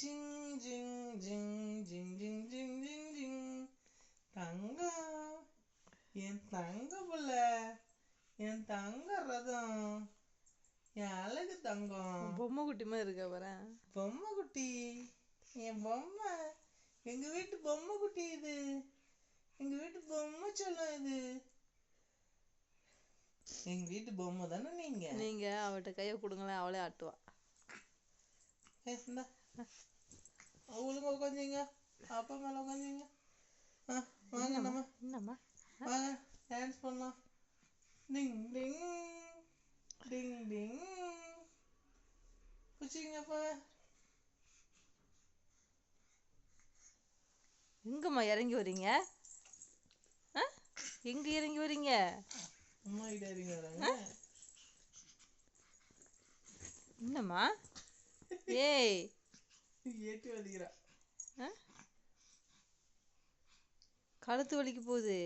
ஜிங் தங்கம் என் தங்க புள்ள என் தங்க ரதம் என் அழகு தங்கம் பொம்மை குட்டி மாதிரி இருக்க பாரு. பொம்மை குட்டி என் பொம்மை எங்க வீட்டு பொம்மை குட்டி இது. எங்க வீட்டு பொம்மை சொல்லும் இது. எங்க வீட்டு பொம்மை தானே நீங்க? நீங்க அவட்ட கைய கொடுங்களேன் அவளே ஆட்டுவா. ஏ, இந்தா. ஒழுங்கா உட்காந்துங்க அப்பா மேல உட்காந்துங்க வாங்க நம்ம என்னம்மா வாங்க டான்ஸ் பண்ணலாம் டிங் டிங் டிங் டிங் குச்சிங்கப்பா எங்கம்மா இறங்கி வரீங்க? ஆ? எங்க இறங்கி வரீங்க? அம்மா கிட்ட இறங்கி வராங்க. என்னம்மா? ஏய். ஏற்றி வலிக்கிறா? கழுத்து வலிக்கு போகுது.